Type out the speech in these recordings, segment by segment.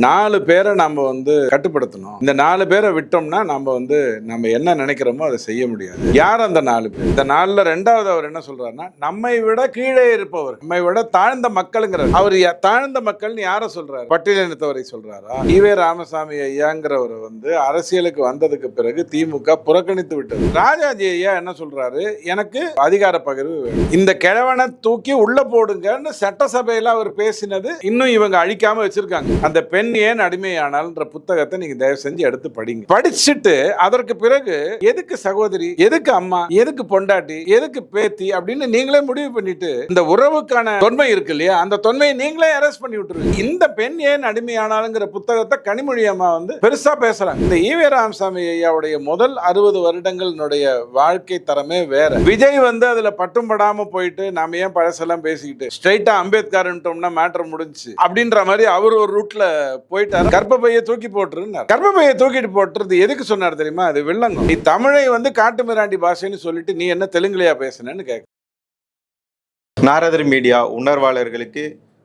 நாலு பேரை நம்ம வந்து கட்டுப்படுத்தணும். இந்த நாலு பேரை விட்டோம்னா நம்ம வந்து நம்ம என்ன நினைக்கிறோமோ அதை செய்ய முடியாது. யார் அந்த நாலு பேர்? இந்த நாலுல ரெண்டாவது அவர் என்ன சொல்றாருன்னா நம்மை விட கீழே இருப்பவர் நம்மை விட தாழ்ந்த மக்களுங்கிறார் அவர் தாழ்ந்த மக்கள்னு யாரை சொல்றாரு? பட்டியலினத்தவரை சொல்றாரா? ஈவே ராமசாமி ஐயாங்கிறவர் வந்து அரசியலுக்கு வந்ததுக்கு பிறகு திமுக புறக்கணித்து விட்டது. ராஜாஜி ஐயா என்ன சொல்றாரு? எனக்கு அதிகார பகிர்வு வேணும். இந்த கிழவனை தூக்கி உள்ள போடுங்கன்னு சட்டசபையில அவர் பேசினது இன்னும் இவங்க அழிக்காம வச்சிருக்காங்க. அந்த பெண் பெண் ஏன் அடிமையானால்ன்ற புத்தகத்தை நீங்க தயவு செஞ்சு எடுத்து படிங்க. படிச்சுட்டு அதற்கு பிறகு எதுக்கு சகோதரி எதுக்கு அம்மா எதுக்கு பொண்டாட்டி எதுக்கு பேத்தி அப்படின்னு நீங்களே முடிவு பண்ணிட்டு இந்த உறவுக்கான தொன்மை இருக்கு இல்லையா அந்த தொன்மையை நீங்களே அரெஸ்ட் பண்ணி விட்டுருங்க. இந்த பெண் ஏன் அடிமையானாலுங்கிற புத்தகத்தை கனிமொழி அம்மா வந்து பெருசா பேசுறாங்க. இந்த ஈவே ராமசாமி ஐயாவுடைய முதல் அறுபது வருடங்களினுடைய வாழ்க்கை தரமே வேற. விஜய் வந்து அதுல பட்டும் படாம போயிட்டு நாம ஏன் பழசெல்லாம் பேசிக்கிட்டு ஸ்ட்ரைட்டா அம்பேத்கர்ன்ட்டோம்னா மேட்டர் முடிஞ்சுச்சு அப்படின்ற மாதிரி அவர் ஒரு ரூட்ல போயிட்டாரு? கர்ப்பப்பையை தூக்கி போட்டுருந்தார் கர்ப்பப்பையை தூக்கிட்டு போட்டுறது எதுக்கு சொன்னார் தெரியுமா? அது வில்லங்கம். நீ தமிழை வந்து காட்டு மிராண்டி பாஷைன்னு சொல்லிட்டு நீ என்ன தெலுங்குலையா பேசுனேன்னு கேட்க நாரதர் மீடியா உணர்வாளர்களுக்கு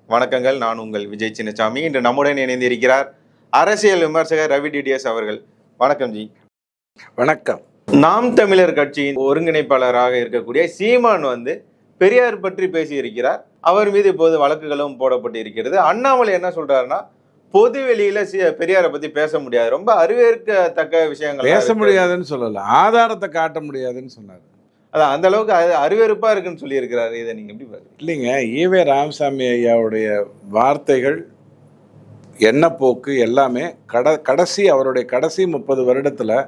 வணக்கங்கள். நான் உங்கள் விஜய் சின்னசாமி. இன்று நம்முடன் இணைந்திருக்கிறார் அரசியல் விமர்சகர் ரவி டிடிஎஸ் அவர்கள். வணக்கம் ஜி. வணக்கம். நாம் தமிழர் கட்சியின் ஒருங்கிணைப்பாளராக இருக்கக்கூடிய சீமான் வந்து பெரியார் பற்றி பேசியிருக்கிறார். அவர் மீது இப்போது வழக்குகளும் போடப்பட்டு இருக்கிறது அண்ணாமலை என்ன சொல்றாருன்னா பொது வெளியில சி- பெரியாரை பத்தி பேச முடியாது. ரொம்ப அறிவேற்கத்தக்க விஷயங்கள் பேச முடியாதுன்னு சொல்லல. ஆதாரத்தை காட்ட முடியாதுன்னு சொன்னார். அதான் அந்த அளவுக்கு அது அறிவேற்பா இருக்குன்னு சொல்லி இருக்கிறாரு இதை நீங்க எப்படி பாக்குறீங்க? இல்லைங்க. ஈவே ராமசாமி ஐயாவுடைய வார்த்தைகள் எண்ணப்போக்கு எல்லாமே கட கடைசி அவருடைய கடைசி முப்பது வருடத்தில்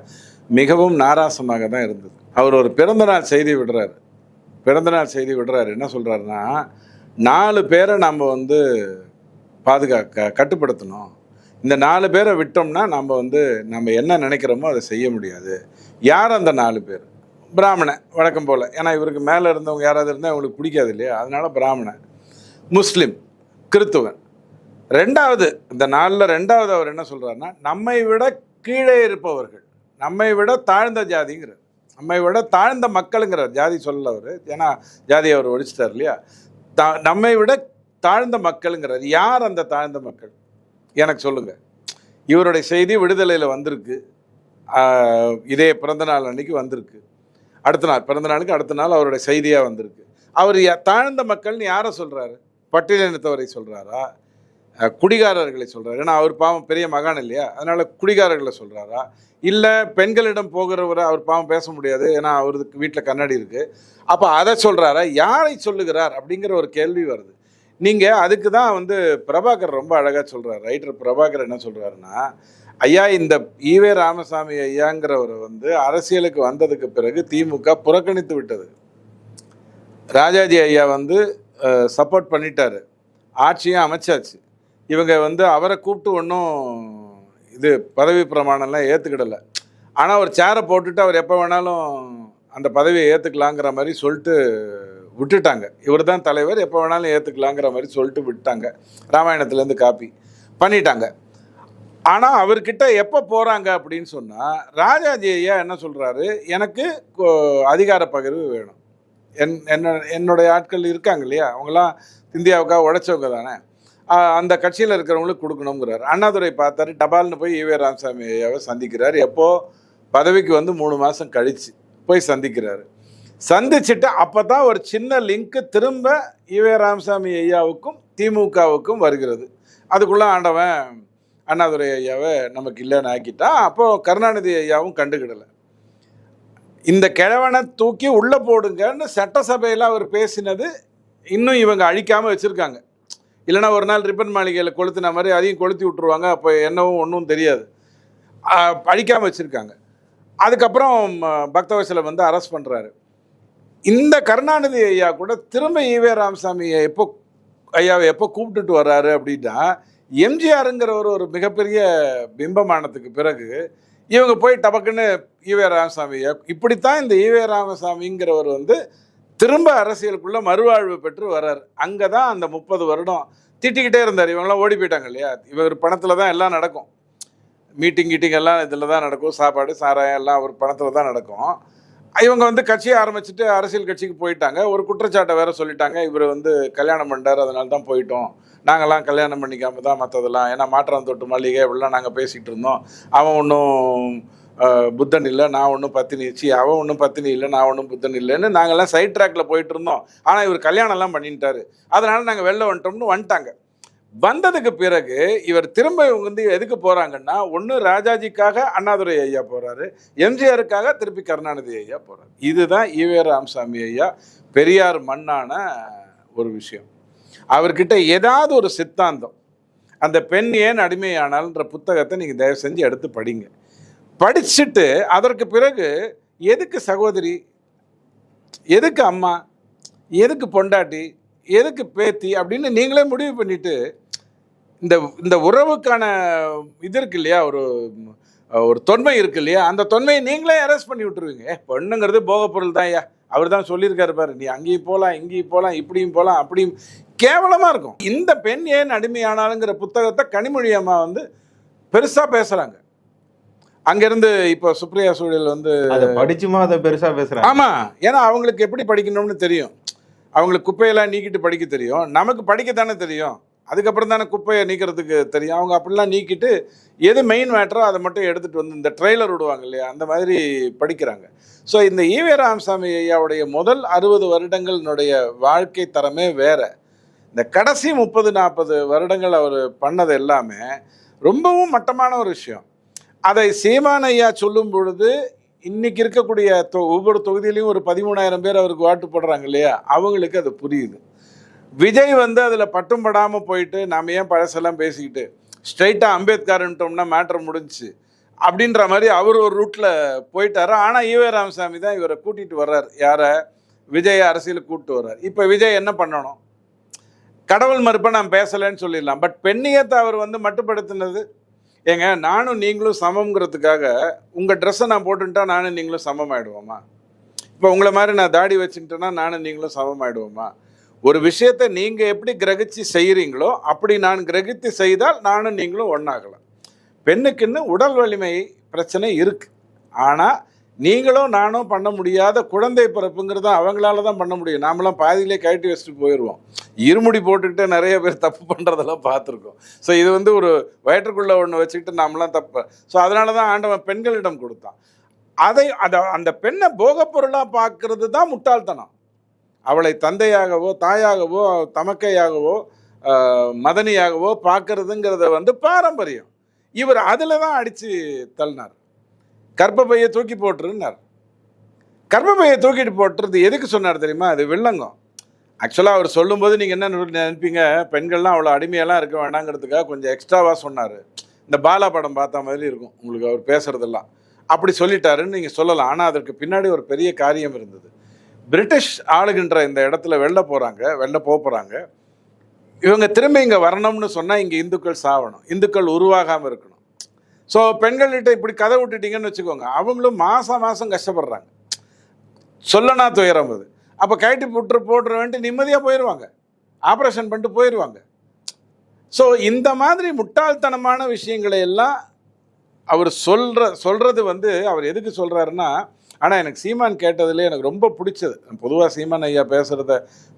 மிகவும் நாராசமாக தான் இருந்தது. அவர் ஒரு பிறந்தநாள் செய்தி விடுறாரு. பிறந்தநாள் செய்தி விடுறாரு. என்ன சொல்கிறாருன்னா நாலு பேரை நம்ம வந்து பாதுகாக்க கட்டுப்படுத்தணும். இந்த நாலு பேரை விட்டோம்னா நம்ம வந்து நம்ம என்ன நினைக்கிறோமோ அதை செய்ய முடியாது. யார் அந்த நாலு பேர்? பிராமணன் வழக்கம் போல். ஏன்னா இவருக்கு மேலே இருந்தவங்க யாராவது இருந்தால் அவங்களுக்கு பிடிக்காது இல்லையா? அதனால பிராமணன். முஸ்லீம் கிறித்துவன் ரெண்டாவது இந்த நாளில் ரெண்டாவது அவர் என்ன சொல்கிறாருன்னா நம்மை விட கீழே இருப்பவர்கள். நம்மை விட தாழ்ந்த ஜாதிங்கிறார். நம்மை விட தாழ்ந்த மக்களுங்கிறார். ஜாதி சொல்ல அவர். ஏன்னா ஜாதி அவர் ஒழிச்சிட்டார் இல்லையா? தா நம்மை விட தாழ்ந்த மக்களுங்கிறார் யார் அந்த தாழ்ந்த மக்கள்? எனக்கு சொல்லுங்க. இவருடைய செய்தி விடுதலையில் வந்திருக்கு. இதே பிறந்த நாள் அன்னைக்கு வந்திருக்கு. அடுத்த நாள் பிறந்த நாளுக்கு அடுத்த நாள் அவருடைய செய்தியாக வந்திருக்கு. அவர் யா- தாழ்ந்த மக்கள்னு யாரை சொல்கிறாரு பட்டியலினத்தவரை சொல்கிறாரா குடிகாரர்களை சொல்கிறார் ஏன்னா அவர் பாவம் பெரிய மகான் இல்லையா? அதனால் குடிகாரர்களை சொல்கிறாரா இல்லை பெண்களிடம் போகிறவரை அவர் பாவம் பேச முடியாது. ஏன்னா அவருக்கு வீட்டில் கண்ணாடி இருக்குது அப்போ அதை சொல்கிறாரா யாரை சொல்லுகிறார்? அப்படிங்கிற ஒரு கேள்வி வருது. நீங்கள் அதுக்கு தான் வந்து பிரபாகர் ரொம்ப அழகாக சொல்கிறார் ரைட்டர் பிரபாகர் என்ன சொல்கிறாருன்னா ஐயா இந்த ஈவே ராமசாமி ஐயாங்கிறவர் வந்து அரசியலுக்கு வந்ததுக்கு பிறகு திமுக புறக்கணித்து விட்டது. ராஜாஜி ஐயா வந்து சப்போர்ட் பண்ணிட்டாரு. ஆட்சியும் அமைச்சாச்சு. இவங்க வந்து அவரை கூப்பிட்டு ஒன்றும் இது பதவி பிரமாணம்லாம் ஏற்றுக்கிடலை ஆனால் ஒரு சேரை போட்டுட்டு அவர் எப்போ வேணாலும் அந்த பதவியை ஏற்றுக்கலாங்கிற மாதிரி சொல்லிட்டு விட்டுட்டாங்க. இவர் தான் தலைவர் எப்போ வேணாலும் ஏற்றுக்கலாங்கிற மாதிரி சொல்லிட்டு விட்டாங்க. ராமாயணத்துலேருந்து காப்பி பண்ணிட்டாங்க. ஆனால் அவர்கிட்ட எப்போ போகிறாங்க அப்படின்னு சொன்னால் ராஜாஜி ஐயா என்ன சொல்கிறாரு எனக்கு அதிகார பகிர்வு வேணும். என் என்ன என்னுடைய ஆட்கள் இருக்காங்க இல்லையா? அவங்களாம் இந்தியாவுக்காக உழைச்சவங்க தானே. அந்த கட்சியில் இருக்கிறவங்களுக்கு கொடுக்கணுங்கிறார். அண்ணாதுரை பார்த்தாரு டபால்னு போய் ஈவே ராமசாமி ஐயாவை சந்திக்கிறார். எப்போ? பதவிக்கு வந்து மூணு மாதம் கழிச்சு போய் சந்திக்கிறாரு. சந்திச்சுட்டு அப்போ தான் ஒரு சின்ன லிங்க்கு திரும்ப ஈவே ராமசாமி ஐயாவுக்கும் திமுகவுக்கும் வருகிறது. அதுக்குள்ளே ஆண்டவன் அண்ணாதுரை ஐயாவை நமக்கு இல்லைன்னு ஆக்கிட்டான் அப்போது கருணாநிதி ஐயாவும் கண்டுக்கிடலை. இந்த கிழவனை தூக்கி உள்ளே போடுங்கன்னு சட்டசபையில் அவர் பேசினது இன்னும் இவங்க அழிக்காமல் வச்சுருக்காங்க. இல்லைன்னா ஒரு நாள் ரிப்பன் மாளிகையில் கொளுத்துன மாதிரி அதையும் கொளுத்தி விட்ருவாங்க அப்போ என்னவும் ஒன்றும் தெரியாது. அழிக்காமல் வச்சுருக்காங்க. அதுக்கப்புறம் பக்தவசலை வந்து அரெஸ்ட் பண்ணுறாரு இந்த கருணாநிதி ஐயா கூட திரும்ப ஈவே ராமசாமியை எப்போ ஐயாவை எப்போ கூப்பிட்டுட்டு வர்றாரு அப்படின்னா எம்ஜிஆருங்கிற ஒரு மிகப்பெரிய பிம்பமானத்துக்கு பிறகு இவங்க போய் டபக்குன்னு ஈவே ராமசாமியை இப்படித்தான் இந்த ஈவே ராமசாமிங்கிறவர் வந்து திரும்ப அரசியலுக்குள்ள மறுவாழ்வு பெற்று வர்றார். அங்கே தான் அந்த முப்பது வருடம் திட்டிக்கிட்டே இருந்தார். இவங்கெல்லாம் ஓடி போயிட்டாங்க இல்லையா? இவர் பணத்தில் தான் எல்லாம் நடக்கும். மீட்டிங் கீட்டிங் எல்லாம் இதில் தான் நடக்கும். சாப்பாடு சாராயம் எல்லாம் அவர் பணத்தில் தான் நடக்கும். இவங்க வந்து கட்சியை ஆரம்பிச்சுட்டு அரசியல் கட்சிக்கு போயிட்டாங்க. ஒரு குற்றச்சாட்டை வேற சொல்லிட்டாங்க. இவர் வந்து கல்யாணம் பண்ணிட்டார் அதனால தான் போயிட்டோம். நாங்கள்லாம் கல்யாணம் பண்ணிக்காம தான் மற்றதெல்லாம் ஏன்னா மாற்றம் தொட்டு மல்லிகை இப்படிலாம் நாங்கள் பேசிகிட்டு இருந்தோம். அவன் ஒன்றும் புத்தன் இல்லை நான் ஒன்றும் பத்தினி சி அவன் ஒன்றும் பத்தினி இல்லை நான் ஒன்றும் புத்தன் இல்லைன்னு நாங்கெல்லாம் சைட் ட்ராக்ல போயிட்டு இருந்தோம். ஆனால் இவர் கல்யாணம்லாம் பண்ணிட்டாரு. அதனால நாங்கள் வெளில வந்துட்டோம்னு வந்துட்டாங்க. வந்ததுக்கு பிறகு இவர் திரும்ப இவங்க வந்து எதுக்கு போறாங்கன்னா ஒன்று ராஜாஜிக்காக அண்ணாதுரை ஐயா போறாரு எம்ஜிஆருக்காக திருப்பி கருணாநிதி ஐயா போறாரு. இதுதான் ஈவே ராமசாமி ஐயா பெரியார் மண்ணான ஒரு விஷயம். அவர்கிட்ட ஏதாவது ஒரு சித்தாந்தம் அந்த பெண் ஏன் அடிமையானால்ன்ற புத்தகத்தை நீங்கள் தயவு செஞ்சு எடுத்து படிங்க. படிச்சுட்டு அதற்கு பிறகு எதுக்கு சகோதரி எதுக்கு அம்மா எதுக்கு பொண்டாட்டி எதுக்கு பேத்தி அப்படின்னு நீங்களே முடிவு பண்ணிட்டு இந்த இந்த உறவுக்கான இது இருக்கு இல்லையா ஒரு ஒரு தொன்மை இருக்கு இல்லையா அந்த தொன்மையை நீங்களே அரெஸ்ட் பண்ணி விட்டுருவீங்க. பொண்ணுங்கிறது போகப் பொருள் தான் ஐயா. அவர் தான் சொல்லியிருக்காரு பாரு நீ அங்கேயும் போகலாம் இங்கேயும் போகலாம் இப்படியும் போகலாம் அப்படியும் கேவலமாக இருக்கும். இந்த பெண் ஏன் அடிமையானாலுங்கிற புத்தகத்தை கனிமொழி அம்மா வந்து பெருசாக பேசுகிறாங்க அங்கேருந்து இப்போ சுப்ரியா சூழல் வந்து அதை படிச்சுமா அதை பெருசா பேசுறாங்க? ஆமா ஏன்னா அவங்களுக்கு எப்படி படிக்கணும்னு தெரியும். அவங்களுக்கு குப்பையெல்லாம் நீக்கிட்டு படிக்க தெரியும். நமக்கு படிக்க தானே தெரியும். அதுக்கப்புறம் தானே குப்பையை நீக்கிறதுக்கு தெரியும். அவங்க அப்படிலாம் நீக்கிட்டு எது மெயின் மேட்டரோ அதை மட்டும் எடுத்துகிட்டு வந்து இந்த ட்ரெய்லர் விடுவாங்க இல்லையா? அந்த மாதிரி படிக்கிறாங்க. ஸோ இந்த ஈவே ராமசாமி ஐயாவுடைய முதல் அறுபது வருடங்களினுடைய வாழ்க்கை தரமே வேற. இந்த கடைசி முப்பது நாற்பது வருடங்கள் அவர் பண்ணது எல்லாமே ரொம்பவும் மட்டமான ஒரு விஷயம். அதை சீமான் ஐயா சொல்லும் பொழுது இன்னைக்கு இருக்கக்கூடிய தொ- ஒவ்வொரு தொகுதியிலையும் ஒரு பதிமூணாயிரம் பேர் அவருக்கு வாட்டு போடுறாங்க இல்லையா? அவங்களுக்கு அது புரியுது. விஜய் வந்து அதில் பட்டும் படாமல் போயிட்டு நாம் ஏன் பழசெல்லாம் பேசிக்கிட்டு ஸ்ட்ரைட்டாக அம்பேத்கர்ன்ட்டோம்னா மேட்ரு முடிஞ்சுச்சு அப்படின்ற மாதிரி அவர் ஒரு ரூட்டில் போயிட்டாரு. ஆனால் ஈவே ராமசாமி தான் இவரை கூட்டிகிட்டு வர்றார். யாரை? விஜய் அரசியலுக்கு கூப்பிட்டு வர்றார். இப்போ விஜய் என்ன பண்ணணும்? கடவுள் மறுப்பை நான் பேசலைன்னு சொல்லிடலாம். பட் பெண்ணியத்தை அவர் வந்து மட்டுப்படுத்தினது ஏங்க நானும் நீங்களும் சமம்ங்கிறதுக்காக உங்கள் ட்ரெஸ்ஸை நான் போட்டுட்டா நானும் நீங்களும் சமம் ஆயிடுவோமா இப்போ உங்களை மாதிரி நான் தாடி வச்சுக்கிட்டேன்னா நானும் நீங்களும் சமம் ஆகிடுவோமா ஒரு விஷயத்தை நீங்கள் எப்படி கிரகிச்சு செய்கிறீங்களோ அப்படி நான் கிரகித்து செய்தால் நானும் நீங்களும் ஒன்றாகலாம் பெண்ணுக்குன்னு உடல் வலிமை பிரச்சனை இருக்குது ஆனால் நீங்களும் நானும் பண்ண முடியாத குழந்தை பிறப்புங்கிறத அவங்களால தான் பண்ண முடியும். நாமெல்லாம் பாதியிலே கழட்டி வச்சுட்டு போயிடுவோம் இருமுடி போட்டுக்கிட்டு நிறைய பேர் தப்பு பண்ணுறதெல்லாம் பார்த்துருக்கோம். ஸோ இது வந்து ஒரு வயிற்றுக்குள்ளே ஒன்று வச்சுக்கிட்டு நாமெல்லாம் தப்பு ஸோ அதனால தான் ஆண்டவன் பெண்களிடம் கொடுத்தான். அதை அதை அந்த பெண்ணை போகப்பொருளாக பார்க்கறது தான் முட்டாள்தனம். அவளை தந்தையாகவோ தாயாகவோ தமக்கையாகவோ மதனியாகவோ பார்க்கறதுங்கிறத வந்து பாரம்பரியம். இவர் அதில் தான் அடித்து தள்ளினார். கர்ப்பப்பையை தூக்கி போட்டுருன்னார். கர்ப்பப்பையை தூக்கிட்டு போட்டுறது எதுக்கு சொன்னார் தெரியுமா? அது வில்லங்கம். ஆக்சுவலாக அவர் சொல்லும்போது நீங்கள் என்ன நினைப்பீங்க? பெண்கள்லாம் அவ்வளோ அடிமையெல்லாம் இருக்க வேண்டாங்கிறதுக்காக கொஞ்சம் எக்ஸ்ட்ராவாக சொன்னார். இந்த பாலா படம் பார்த்த மாதிரி இருக்கும். உங்களுக்கு அவர் பேசுகிறதெல்லாம் அப்படி சொல்லிட்டாருன்னு நீங்கள் சொல்லலாம். ஆனால் அதற்கு பின்னாடி ஒரு பெரிய காரியம் இருந்தது. பிரிட்டிஷ் ஆளுகின்ற இந்த இடத்துல வெளில போகிறாங்க வெளில போக போகிறாங்க இவங்க திரும்ப இங்கே வரணும்னு சொன்னால் இங்கே இந்துக்கள் சாவணும். இந்துக்கள் உருவாகாமல் இருக்கணும். ஸோ பெண்கள்கிட்ட இப்படி கதை விட்டுட்டீங்கன்னு வச்சுக்கோங்க. அவங்களும் மாதம் மாதம் கஷ்டப்படுறாங்க. சொல்லனா துயரம் அது அப்போ கைட்டு புட்டு போட்டுற வேண்டி நிம்மதியாக போயிடுவாங்க ஆப்ரேஷன் பண்ணிட்டு போயிடுவாங்க ஸோ இந்த மாதிரி முட்டாள்தனமான விஷயங்களை எல்லாம் அவர் சொல்கிற சொல்கிறது வந்து அவர் எதுக்கு சொல்கிறாருன்னா ஆனால் எனக்கு சீமான் கேட்டதுல எனக்கு ரொம்ப பிடிச்சது. பொதுவாக சீமான் ஐயா பேசுகிறத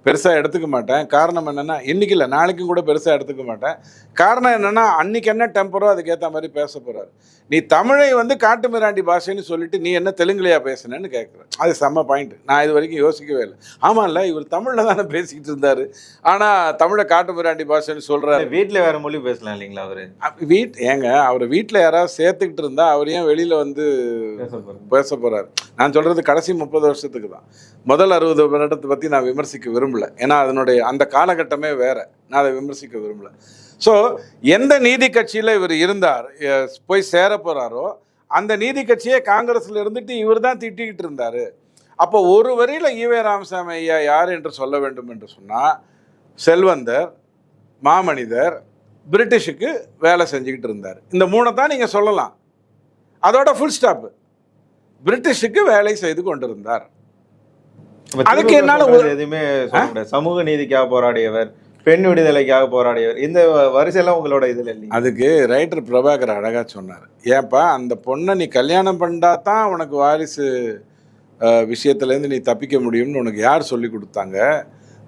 பெருசாக எடுத்துக்க மாட்டேன். காரணம் என்னென்னா இன்னைக்கு இல்லை நாளைக்கும் கூட பெருசாக எடுத்துக்க மாட்டேன். காரணம் என்னென்னா அன்னைக்கு என்ன டெம்பரோ அதுக்கேற்ற மாதிரி பேச போகிறாரு நீ தமிழை வந்து காட்டு மிராண்டி பாஷைன்னு சொல்லிட்டு நீ என்ன தெலுங்குலையா பேசுனேன்னு கேட்குறேன் அது செம்ம பாயிண்ட் நான் இது வரைக்கும் யோசிக்கவே இல்லை. ஆமாம்ல இவர் தமிழில் தானே பேசிக்கிட்டு இருந்தார். ஆனால் தமிழை காட்டு மிராண்டி பாஷைன்னு சொல்கிறாரு வீட்டுல வேற மொழி பேசலாம் இல்லைங்களா அவரு? வீட் ஏங்க அவர் வீட்டில் யாராவது சேர்த்துக்கிட்டு இருந்தா அவர் ஏன் வெளியில் வந்து பேச போறாரு. நான் சொல்கிறது கடைசி முப்பது வருஷத்துக்கு தான். முதல் அறுபது வருடத்தை பற்றி நான் விமர்சிக்க விரும்பலை. ஏன்னா அதனுடைய அந்த காலகட்டமே வேற. நான் அதை விமர்சிக்க விரும்பல. ஸோ எந்த நீதி கட்சியில் இவர் இருந்தார் போய் சேர போகிறாரோ அந்த நீதி கட்சியே காங்கிரஸில் இருந்துட்டு இவர் தான் திட்டிக்கிட்டு இருந்தார். அப்போ ஒரு வரியில ஈவே ராமசாமி ஐயா யார் என்று சொல்ல வேண்டும் என்று சொன்னால் செல்வந்தர் மாமனிதர் பிரிட்டிஷுக்கு வேலை செஞ்சுக்கிட்டு இருந்தார். இந்த மூணை தான் நீங்கள் சொல்லலாம். அதோட ஃபுல் ஸ்டாப்பு பிரிட்டிஷுக்கு வேலை செய்து கொண்டிருந்தார். அதுக்கு என்னால எதுவுமே சமூக நீதிக்காக போராடியவர் பெண் விடுதலைக்காக போராடியவர் இந்த வரிசையெல்லாம் உங்களோட இதுல இல்லைங்க அதுக்கு ரைட்டர் பிரபாகர் அழகா சொன்னார். ஏன்பா அந்த பொண்ணை நீ கல்யாணம் பண்ணா தான் உனக்கு வாரிசு விஷயத்துலேருந்து நீ தப்பிக்க முடியும்னு உனக்கு யார் சொல்லி கொடுத்தாங்க?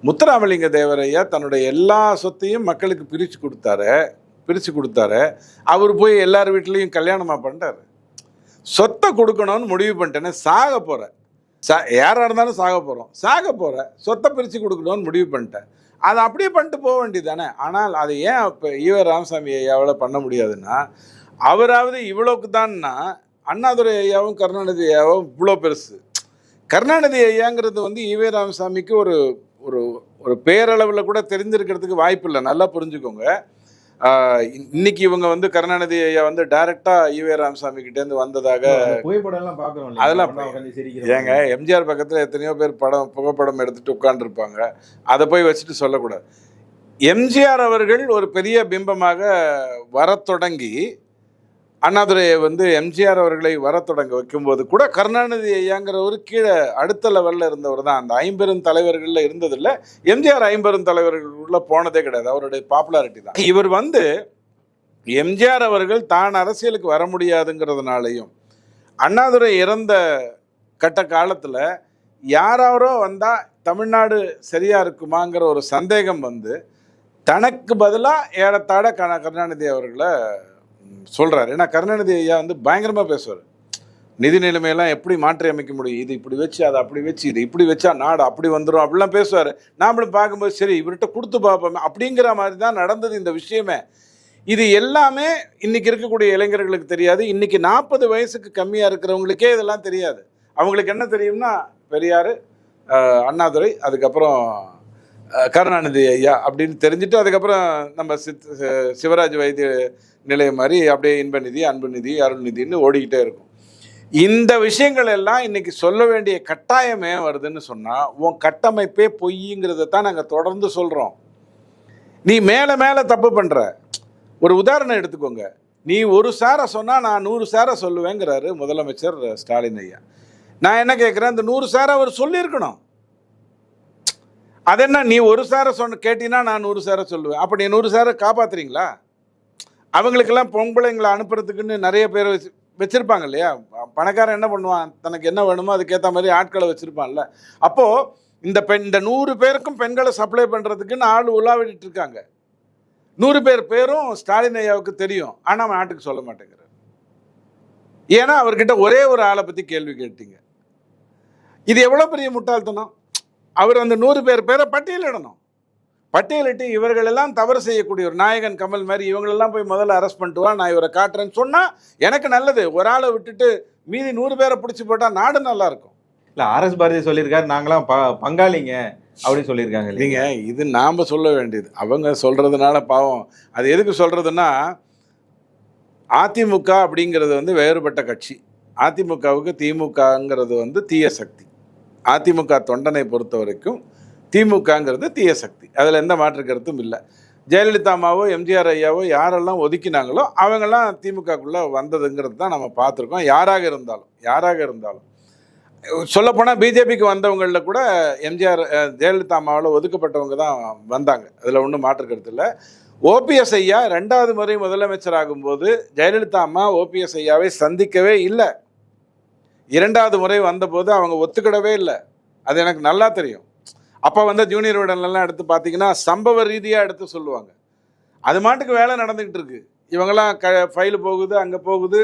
முத்துராமலிங்க தேவரையா தன்னுடைய எல்லா சொத்தையும் மக்களுக்கு பிரித்து கொடுத்தாரு. பிரித்து கொடுத்தாரு. அவர் போய் எல்லார் வீட்லேயும் கல்யாணமாக பண்ணிட்டாரு. சொத்தை கொடுக்கணும்னு முடிவு பண்ணிட்டேன்னு சாக போகிற சா யாராக இருந்தாலும் சாக போகிறோம் சாக போகிற சொத்தை பிரித்து கொடுக்கணும்னு முடிவு பண்ணிட்டேன். அதை அப்படியே பண்ணிட்டு போக வேண்டியது தானே ஆனால் அதை ஏன் இப்போ ஈவர் ராமசாமி ஐயாவில் பண்ண முடியாதுன்னா அவராவது இவ்வளோக்கு தான்னா அண்ணாதுரை ஐயாவும் கருணாநிதி ஐயாவும் இவ்வளோ பெருசு. கருணாநிதி ஐயாங்கிறது வந்து ஈவே ராமசாமிக்கு ஒரு ஒரு ஒரு பேரளவில் கூட தெரிஞ்சிருக்கிறதுக்கு வாய்ப்பு இல்லை. நல்லா புரிஞ்சுக்கோங்க. இன்னைக்கு இவங்க வந்து கருணாநிதி ஐயா வந்து டைரக்டா ஈவே ராமசாமி கிட்டேருந்து வந்ததாக புகைப்படம் எல்லாம் பாக்குறோம் அதெல்லாம் ஏங்க எம்ஜிஆர் பக்கத்தில் எத்தனையோ பேர் படம் புகைப்படம் எடுத்துட்டு உட்காந்துருப்பாங்க அதை போய் வச்சுட்டு சொல்லக்கூடாது. எம்ஜிஆர் அவர்கள் ஒரு பெரிய பிம்பமாக வரத் தொடங்கி அண்ணாதுரையை வந்து எம்ஜிஆர் அவர்களை வரத் தொடங்க வைக்கும்போது கூட கருணாநிதி ஐயாங்கிறவர் கீழே அடுத்த லெவலில் இருந்தவர் தான். அந்த ஐம்பெரும் தலைவர்களில் இருந்ததில்ல. எம்ஜிஆர் ஐம்பெரும் தலைவர்களுக்குள்ளே போனதே கிடையாது. அவருடைய பாப்புலாரிட்டி தான். இவர் வந்து எம்ஜிஆர் அவர்கள் தான் அரசியலுக்கு வர முடியாதுங்கிறதுனாலையும் அண்ணாதுரை இறந்த கட்ட காலத்தில் யாராரோ வந்தால் தமிழ்நாடு சரியாக இருக்குமாங்கிற ஒரு சந்தேகம் வந்து தனக்கு பதிலாக ஏறத்தாழ கருணாநிதி அவர்களை சொல்கிறார் ஏன்னா கருணாநிதி ஐயா வந்து பயங்கரமாக பேசுவார். நிதி நிலைமையெல்லாம் எப்படி மாற்றி அமைக்க முடியும்? இது இப்படி வச்சு அதை அப்படி வச்சு இது இப்படி வச்சா நாடு அப்படி வந்துடும் அப்படிலாம் பேசுவார். நாமளும் பார்க்கும்போது சரி இவர்கிட்ட கொடுத்து பார்ப்போமே அப்படிங்கிற மாதிரி தான் நடந்தது இந்த விஷயமே. இது எல்லாமே இன்னைக்கு இருக்கக்கூடிய இளைஞர்களுக்கு தெரியாது. இன்னைக்கு நாற்பது வயசுக்கு கம்மியாக இருக்கிறவங்களுக்கே இதெல்லாம் தெரியாது. அவங்களுக்கு என்ன தெரியும்னா பெரியார் அண்ணாதுரை அதுக்கப்புறம் கருணாநிதி ஐயா அப்படின்னு தெரிஞ்சுட்டு அதுக்கப்புறம் நம்ம சித் சிவராஜ் வைத்திய நிலையம் மாதிரி அப்படியே இன்பநிதி அருள் அருள்நிதின்னு ஓடிக்கிட்டே இருக்கும். இந்த விஷயங்கள் எல்லாம் இன்னைக்கு சொல்ல வேண்டிய கட்டாயமே வருதுன்னு சொன்னால் உன் கட்டமைப்பே பொய்ங்கிறத தான் நாங்கள் தொடர்ந்து சொல்கிறோம் நீ மேலே மேலே தப்பு பண்ணுற ஒரு உதாரணம் எடுத்துக்கோங்க. நீ ஒரு சாரை சொன்னால் நான் நூறு சாரை சொல்லுவேங்கிறாரு முதலமைச்சர் ஸ்டாலின் ஐயா. நான் என்ன கேட்குறேன் இந்த நூறு சாரை அவர் சொல்லியிருக்கணும். அது என்ன நீ ஒரு சாரை சொன்ன கேட்டினா நான் நூறு சாரை சொல்லுவேன். அப்போ நீ நூறு சாரை காப்பாத்துறீங்களா? அவங்களுக்கெல்லாம் பொம்பளைங்களை அனுப்புறதுக்குன்னு நிறைய பேர் வச்சு வச்சுருப்பாங்க இல்லையா? ப- பணக்காரன் என்ன பண்ணுவான்? தனக்கு என்ன வேணுமோ அதுக்கேற்ற மாதிரி ஆட்களை வச்சுருப்பான்ல. அப்போது இந்த பெண் இந்த நூறு பேருக்கும் பெண்களை சப்ளை பண்ணுறதுக்குன்னு ஆள் உலாவிட்டு இருக்காங்க. நூறு பேர் பேரும் ஸ்டாலின் ஐயாவுக்கு தெரியும். ஆனால் அவன் நாட்டுக்கு சொல்ல மாட்டேங்கிறார். ஏன்னா அவர்கிட்ட ஒரே ஒரு ஆளை பற்றி கேள்வி கேட்டீங்க. இது எவ்வளோ பெரிய முட்டாள்தனம்? அவர் அந்த நூறு பேர் பேரை பட்டியலிடணும். பட்டியலிட்டு இவர்களெல்லாம் தவறு செய்யக்கூடிய ஒரு நாயகன் கமல் மாதிரி இவங்களெல்லாம் போய் முதல்ல அரெஸ்ட் பண்ணிட்டு வா நான் இவரை காட்டுறேன்னு சொன்னால் எனக்கு நல்லது. ஒரு ஆளை விட்டுட்டு மீதி நூறு பேரை பிடிச்சி போட்டால் நாடு நல்லா இருக்கும். இல்ல ஆர்எஸ் பாரதி சொல்லியிருக்காரு நாங்களாம் ப- பங்காளிங்க அப்படின்னு சொல்லியிருக்காங்க இல்லைங்க இது நாம் சொல்ல வேண்டியது. அவங்க சொல்கிறதுனால பாவம். அது எதுக்கு சொல்கிறதுன்னா அதிமுக அப்படிங்கிறது வந்து வேறுபட்ட கட்சி. அதிமுகவுக்கு திமுகங்கிறது வந்து தீய சக்தி. அதிமுக தொண்டனை பொறுத்த வரைக்கும் திமுகங்கிறது தீய சக்தி. அதில் எந்த மாற்று கருத்தும் இல்லை. ஜெயலலிதா அம்மாவோ எம்ஜிஆர் ஐயாவோ யாரெல்லாம் ஒதுக்கினாங்களோ அவங்கெல்லாம் திமுகக்குள்ளே வந்ததுங்கிறது தான் நம்ம பார்த்துருக்கோம். யாராக இருந்தாலும் யாராக இருந்தாலும். சொல்லப்போனால் பிஜேபிக்கு வந்தவங்களில் கூட எம்ஜிஆர் ஜெயலலிதா அம்மாவில் ஒதுக்கப்பட்டவங்க தான் வந்தாங்க. அதில் ஒன்றும் மாற்று கருத்து இல்லை. ஓபிஎஸ் ஐயா ரெண்டாவது முறை முதலமைச்சர் ஆகும்போது ஜெயலலிதா அம்மா ஓபிஎஸ் ஐயாவை சந்திக்கவே இல்லை. இரண்டாவது முறை வந்தபோது அவங்க ஒத்துக்கிடவே இல்லை. அது எனக்கு நல்லா தெரியும். அப்போ வந்த ஜூனியர் உடனெல்லாம் எடுத்து பார்த்தீங்கன்னா சம்பவ ரீதியாக எடுத்து சொல்லுவாங்க. அது மாட்டுக்கு வேலை நடந்துக்கிட்டு இருக்கு. இவங்கெல்லாம் க ஃபைலு போகுது அங்கே போகுது.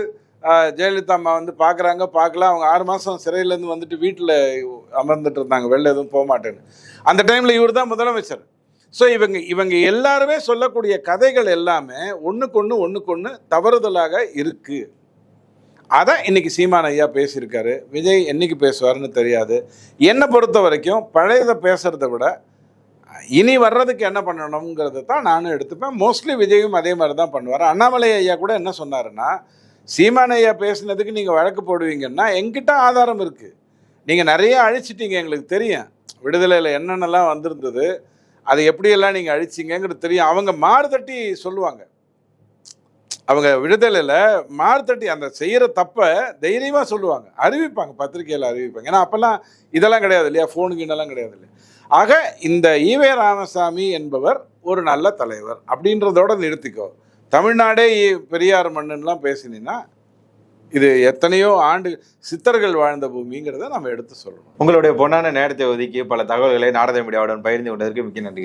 ஜெயலலிதா அம்மா வந்து பார்க்குறாங்க பார்க்கல அவங்க ஆறு மாதம் சிறையிலேருந்து வந்துட்டு வீட்டில் அமர்ந்துட்டு இருந்தாங்க. வெளில எதுவும் போக மாட்டேன்னு. அந்த டைமில் இவர் தான் முதலமைச்சர். ஸோ இவங்க இவங்க எல்லாருமே சொல்லக்கூடிய கதைகள் எல்லாமே ஒன்றுக்கொன்று ஒன்றுக்கொன்று தவறுதலாக இருக்குது அதான் இன்னைக்கு சீமான் ஐயா பேசியிருக்காரு. விஜய் என்னைக்கு பேசுவார்னு தெரியாது. என்னை பொறுத்த வரைக்கும் பழையதை பேசுகிறத விட இனி வர்றதுக்கு என்ன பண்ணணுங்கிறத தான் நானும் எடுத்துப்பேன். மோஸ்ட்லி விஜயும் அதே மாதிரி தான் பண்ணுவார். அண்ணாமலை ஐயா கூட என்ன சொன்னாருன்னா சீமான் ஐயா பேசினதுக்கு நீங்கள் வழக்கு போடுவீங்கன்னா எங்கிட்ட ஆதாரம் இருக்குது நீங்கள் நிறைய அழிச்சிட்டீங்க எங்களுக்கு தெரியும். விடுதலையில் என்னென்னலாம் வந்திருந்தது அதை எப்படியெல்லாம் நீங்கள் அழிச்சிங்கிறது தெரியும். அவங்க மாறு தட்டி சொல்லுவாங்க. அவங்க விடுதலையில் மார்த்தட்டி அந்த செய்கிற தப்பை தைரியமாக சொல்லுவாங்க. அறிவிப்பாங்க பத்திரிக்கையில் அறிவிப்பாங்க. ஏன்னா அப்போல்லாம் இதெல்லாம் கிடையாது இல்லையா? ஃபோனு கீனெல்லாம் கிடையாது இல்லையா? ஆக இந்த ஈவே ராமசாமி என்பவர் ஒரு நல்ல தலைவர் அப்படின்றதோட நிறுத்திக்கோ. தமிழ்நாடே பெரியார் மண்ணுன்னெலாம் பேசினீங்கன்னா இது எத்தனையோ ஆண்டு சித்தர்கள் வாழ்ந்த பூமிங்கிறத நம்ம எடுத்து சொல்லணும். உங்களுடைய பொன்னான நேரத்தை ஒதுக்கி பல தகவல்களை நாடக மீடியாவுடன் பகிர்ந்து கொண்டதற்கு மிக்க நன்றி